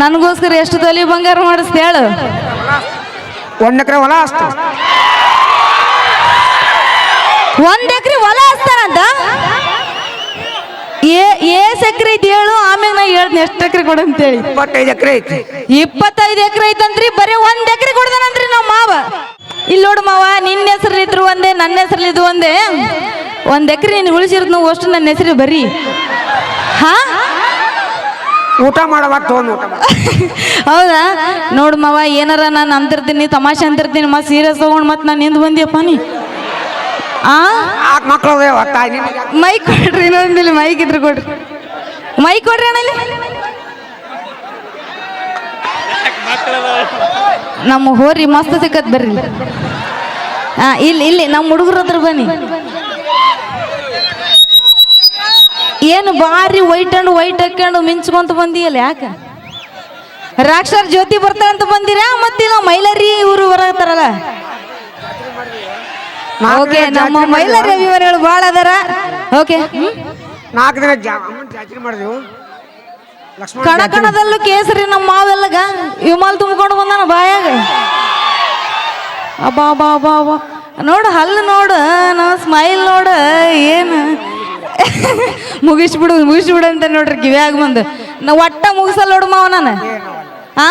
ನನಗೋಸ್ಕರ ಎಷ್ಟು ತೊಲಿ ಬಂಗಾರ ಮಾಡಿಸ್ತೇಳು ಹೇಳು. ಒಂದ್ ಎಕರೆ ಹೊಲ ಅಷ್ಟು. ಒಂದ್ ಎಕರೆ ಹೊಲ ಅಸ್ತಾರಂತ ಏ ಏಸ್ ಎಕರೆ ಐತಿ ಹೇಳು ಆಮೇಲೆ ನಾ ಹೇಳ್ತೀನಿ ಎಷ್ಟು ಎಕರೆ ಕೊಡು ಅಂತೇಳಿ. ಇಪ್ಪತ್ತೈದು ಎಕರೆ ಐತಿ. ಇಪ್ಪತ್ತೈದು ಎಕರೆ ಐತಂತ್ರಿ ಬರೀ ಒಂದ್ ಎಕರೆ ಕೊಡ್ದಾನಂತ್ರಿ ನಮ್ಮ ಮಾವ. ಇಲ್ಲಿ ನೋಡು ಮಾವ ನಿನ್ನ ಹೆಸರಲ್ಲಿದ್ರು ಒಂದೇ ನನ್ನ ಹೆಸರಲ್ಲಿದ್ದು ಒಂದೇ. ಒಂದ್ ಎಕರೆ ನೀನು ಉಳಿಸಿರೋದು ನೋವು ಅಷ್ಟು ನನ್ನ ಹೆಸರು ಬರೀ. ಹಾ? ಊಟ ಮಾಡವ ತಗೊಂಡು ಊಟ ಮಾಡ. ಹೌದಾ? ನೋಡು ಮಾವ ಏನಾರ ನಾನು ಅಂತಿರ್ತೀನಿ ತಮಾಷೆ ಅಂತಿರ್ತೀನಿ ಮತ್ತೆ ಸೀರಿಯಸ್ ತಗೊಂಡು ಮತ್ತೆ ನಾನು ನಿಂದು ಬಂದಿಯಪ್ಪ ನೀ? ಆ? ಆಕ್ ಮಕ್ಳು ಅದಾವ ತಾಯಿ ಮೈಕ್ ಕೊಡ್ರಿ ಇನ್ನೊಂದಿಲ್ಲ ಮೈಕ್ ಇದ್ರೆ ಕೊಡ್ರಿ. ಮೈಕ್ ಕೊಡ್ರಿ ಅಣ್ಣ ಇಲ್ಲಿ. ನಮ್ಮ ಹೋರಿ ಮಸ್ತ್ ಸಿಕ್ಕತ್ ಬರ್ರಿ. ಹಾ ಇಲ್ಲಿ ಇಲ್ಲಿ ನಮ್ಮ ಹುಡುಗರ ಹತ್ರ ಬನ್ನಿ. ಏನು ಬಾರಿ ವೈಟ್ ಅಂಡ್ ವೈಟ್ ಹಾಕೊಂಡು ಮಿಂಚ್ಕೊಂತ ಬಂದಿಯಲ್ಲ ಯಾಕೆ? ರಾಕ್ಷರ್ ಜ್ಯೋತಿ ಬರ್ತಾರಂತ ಬಂದಿರಾ? ಮತ್ತಿಲ್ಲ ಮೈಲಾರಿ ಇವರು ಬರತ್ತಾರಲ್ಲ ಓಕೆ ನಮ್ಮ ಮೈಲಾರಿ ಅಭಿಮಾನಿಗಳು ಭಾಳ ಅದಾರ. ಓಕೆ ನಾಲ್ಕು ದಿನ ಜಾತ್ರೆ ಮಾಡಿದೆವು ಕಣ ಕಣದಲ್ಲೂ ಕೇಸರಿ ನಮ್ಮ ಮಾವೆಲ್ಲಗ ವಿಮಾಲ್ ತುಂಬಿಕೊಂಡು ಬಂದಾನ ಬಾಯಾಗ. ಅಬ್ಬಾ ಅಬ್ಬಾ ಅಬ್ಬಾ ಅಬ್ಬಾ. ನೋಡು ಹಲ್ಲು ನೋಡು ನಾವು ಸ್ಮೈಲ್ ನೋಡು ಏನು? ಮುಗಿಸ್ಬಿಡು ಮುಗಿಸ್ಬಿಡು ಅಂತ ನೋಡ್ರಿ ಕಿವ್ಯಾಗ ಬಂದು. ನಾ ಒಟ್ಟ ಮುಗಿಸಲ್ಲ ನೋಡು ಮಾವ ನಾನು ಹಾ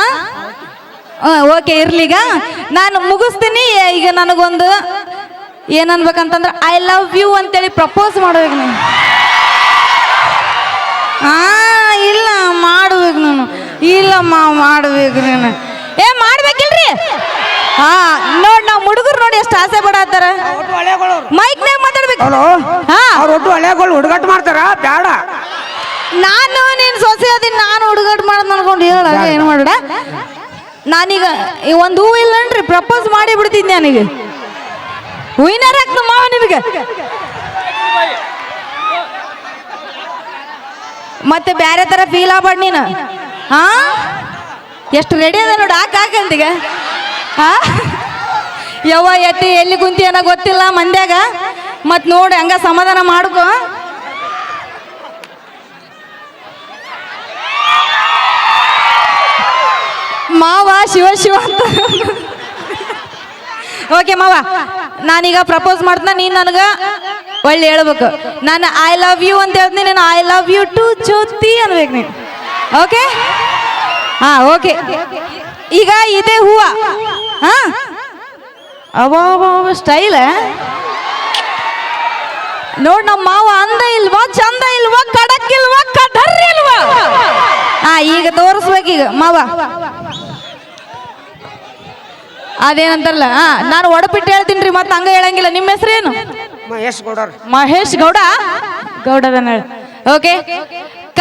ಓಕೆ ಇರ್ಲೀಗ ನಾನು ಮುಗಿಸ್ತೀನಿ ಈಗ ನನಗೊಂದು ಏನನ್ಬೇಕಂತಂದ್ರೆ ಐ ಲವ್ ಯು ಅಂತೇಳಿ ಪ್ರಪೋಸ್ ಮಾಡ್ಬೇಕು ನೀನು. ಹಾ ಇಲ್ಲ ಮಾಡ್ಬೇಕು ನಾನು. ಇಲ್ಲಮ್ಮ ಮಾಡ್ಬೇಕು ನೀನು. ಏ ಮಾಡ್ಬೇಕಿಲ್ರಿ? ಹಾ ನೋಡ್ ನಾವು ಹುಡುಗರು ನೋಡಿ ಎಷ್ಟು ಆಸೆ ಪಡತ್ತಾರ. Mic hello? ಹಾ. ಅವ್ರ ಒಟ್ಟು ಹಳೆಗಳು ಹುಡುಗಾಟ ಮಾಡ್ತಾರ? ಬೇಡ ನಾನು ನೀನು ಸೊಸೆ ಅದೀನಿ ನಾನು ಹುಡುಗಾಟ ಮಾಡೋದು ಅನ್ಕೊಂಡು ಹೇಳ ಏನು ಮಾಡೋಡ ನಾನೀಗ ಈ ಒಂದು ಹೂ ಇಲ್ಲನ್ರಿ ಪ್ರಪೋಸ್ ಮಾಡಿ ಬಿಡ್ತಿದ್ದೆ ನನಗೆ. ಹೂವಿನಾರ ಹಾಕ್ತು ಮಾವ ನಿಮಗೆ ಮತ್ತೆ ಬೇರೆ ತರ ಫೀಲ್ ಆಗ್ಬಾರ್ದು ನೀನು. ಹಾ? ಎಷ್ಟು ರೆಡಿ ಅದ ನೋಡು ಹಾಕ ಹಾಕಂತೀಗ ಹಾ? ಯವ್ವ ಎತ್ತಿ ಎಲ್ಲಿ ಕುಂತಿ ಏನೋ ಗೊತ್ತಿಲ್ಲ ಮಂದ್ಯಾಗ ಮತ್ ನೋಡಿ ಹಂಗ ಸಮಾಧಾನ ಮಾಡ್ಕೊ. ಮಾವ ಶಿವ ಶಿವ ಅಂತ. ಓಕೆ ಮಾವ. ನಾನೀಗ ಪ್ರಪೋಸ್ ಮಾಡ್ತಾ ನೀನ್ ನನಗ ಒಳ್ಳೆ ಹೇಳ್ಬೇಕು. ನಾನು ಐ ಲವ್ ಯು ಅಂತ ಹೇಳ್ತೀನಿ, ನಾನು I love you two Jyothi ಅನ್ಬೇಕು ನೀನು. ಓಕೆ ಹಾ ಓಕೆ ಈಗ ಇದೇ ಹೂವ. ಹಾ? ಅವ ಸ್ಟೈಲ್ ನೋಡ್ ನಮ್ಮ ಮಾವ ಅಂದ ಇಲ್ವಾ ಚಂದ ಇಲ್ವಾ ಕಡಕ್ ಇಲ್ವಾ ಕಡರ್ ಇಲ್ವಾ? ಹಾ ಈಗ ತೋರಿಸ್ಬೇಕೀಗ. ಮಾವ. ಅದೇನಂತಾರಲ್ಲ ಹಾ ನಾನು ಒಡಪಿಟ್ಟು ಹೇಳ್ತೀನಿ ರೀ ಮತ್ತೆ ಹಂಗ ಹೇಳಂಗಿಲ್ಲ. ನಿಮ್ಮ ಹೆಸರೇನು ಮಹೇಶ್ ಗೌಡ ಮಹೇಶ್ ಗೌಡ? ಗೌಡದನ ಓಕೆ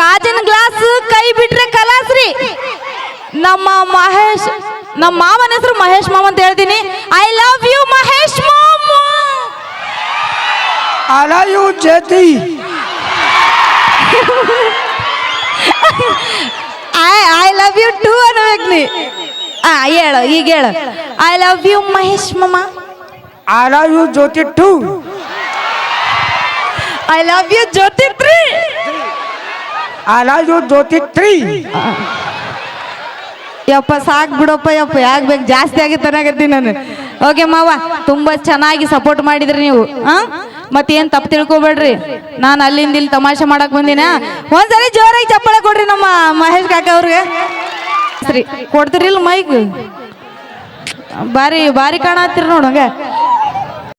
ಕಾಜಿನ ಗ್ಲಾಸ್ ಕೈ ಬಿಟ್ರೆ ಕಲಾಸ್ರಿ ನಮ್ಮ ಮಹೇಶ್ ನಮ್ಮ ಮಾವನ ಹೆಸರು ಮಹೇಶ್ ಮಾವ ಅಂತ ಹೇಳ್ತೀನಿ. ಐ ಲವ್ ಯು ಮಹೇಶ್ ಮಾಮ ಇವು Jyothi I I love you two ಅನ್ಬೇಕು ನೀ ಆ ಹೇಳು ಈಗ ಹೇಳು. ಐ ಲವ್ ಯು ಮಹೇಶ್ ಮಮ್ಮ I love you Jyothi two. I love you Jyothi three I love you Jyothi three ಯಪ್ಪ ಸಾಕ್ ಬಿಡಪ್ಪ ಯಪ್ಪ ಯಾಕೆ ಬೇಕು? ಜಾಸ್ತಿ ತನಗತ್ತಿ ನಾನು. ಓಕೆ ಮಾವ ತುಂಬ ಚೆನ್ನಾಗಿ ಸಪೋರ್ಟ್ ಮಾಡಿದ್ರಿ ನೀವು. ಹಾ? ಮತ್ತೇನ್ ತಪ್ಪು ತಿಳ್ಕೊಬೇಡ್ರಿ. ನಾನು ಅಲ್ಲಿಂದ ಇಲ್ಲಿ ತಮಾಷೆ ಮಾಡಕ್ ಬಂದಿನ. ಒಂದ್ಸರಿ ಜೋರಾಗಿ ಚಪ್ಪಳ ಕೊಡ್ರಿ ನಮ್ಮ ಮಹೇಶ್ ಕಾಕ ಅವ್ರಿಗೆ. ಸರಿ ಮೈಕ್? ಬಾರಿ ಬಾರಿ ಕಾಣತ್ತೀರಿ ನೋಡು ಹಂಗ.